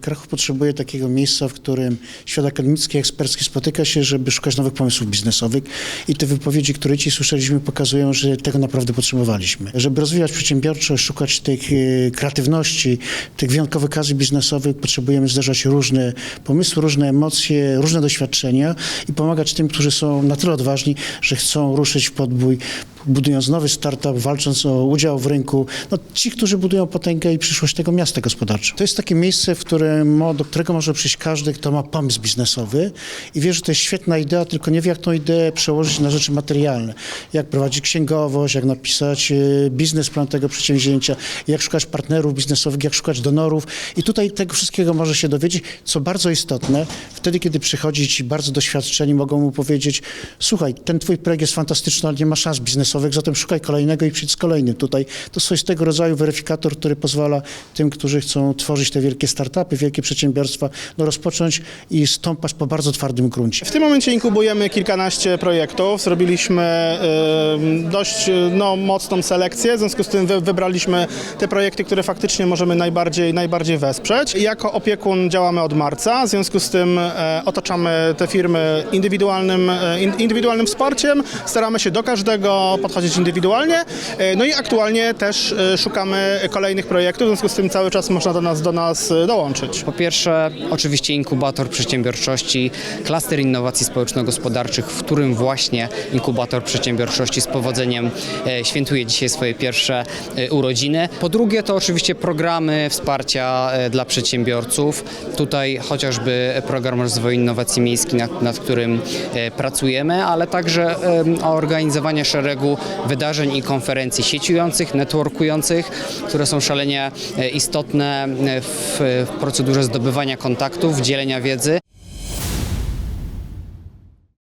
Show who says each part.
Speaker 1: Krachów potrzebuje takiego miejsca, w którym świat akademicki, ekspercki spotyka się, żeby szukać nowych pomysłów biznesowych i te wypowiedzi, które ci słyszeliśmy, pokazują, że tego naprawdę potrzebowaliśmy. Żeby rozwijać przedsiębiorczość, szukać tych e, kreatywności, tych wyjątkowych okazji biznesowych, potrzebujemy zdarzać różne pomysły, różne emocje, różne doświadczenia i pomagać tym, którzy są na tyle odważni, że chcą ruszyć w podbój, budując nowy startup, walcząc o udział w rynku. No, ci, którzy budują potęgę i przyszłość tego miasta gospodarczego. To jest takie miejsce, w którym, do którego może przyjść każdy, kto ma pomysł biznesowy i wie, że to jest świetna idea, tylko nie wie, jak tą ideę przełożyć na rzeczy materialne. Jak prowadzić księgowość, jak napisać e, biznesplan tego przedsięwzięcia, jak szukać partnerów biznesowych, jak szukać donorów. I tutaj tego wszystkiego może się dowiedzieć, co bardzo istotne, wtedy, kiedy przychodzi ci bardzo doświadczeni, mogą mu powiedzieć, słuchaj, ten twój projekt jest fantastyczny, ale nie ma szans biznesowych, zatem szukaj kolejnego i przyjdź z kolejnym. Tutaj to swoistego rodzaju weryfikator, który pozwala tym, którzy chcą tworzyć te wielkie startupy, wielkie przedsiębiorstwa, no rozpocząć i stąpać po bardzo twardym gruncie.
Speaker 2: W tym momencie inkubujemy kilkanaście projektów. Zrobiliśmy e, dość no, mocną selekcję, w związku z tym wy, wybraliśmy te projekty, które faktycznie możemy najbardziej, najbardziej wesprzeć. Jako opiekun działamy od marca, w związku z tym e, otaczamy te firmy indywidualnym, e, in- indywidualnym wsparciem, staramy się do każdego podchodzić indywidualnie, e, no i aktualnie też e, szukamy kolejnych projektów, w związku z tym cały czas można do nas, do nas e, dołączyć.
Speaker 3: Po pierwsze, oczywiście inkubator przedsiębiorczości, klaster innowacji społeczno-gospodarczych, w którym właśnie inkubator przedsiębiorczości z powodzeniem świętuje dzisiaj swoje pierwsze urodziny. Po drugie, to oczywiście programy wsparcia dla przedsiębiorców. Tutaj chociażby program rozwoju innowacji miejskich, nad, nad którym pracujemy, ale także organizowanie szeregu wydarzeń i konferencji sieciujących, networkujących, które są szalenie e, istotne e, w procedurze zdobywania kontaktów, dzielenia wiedzy.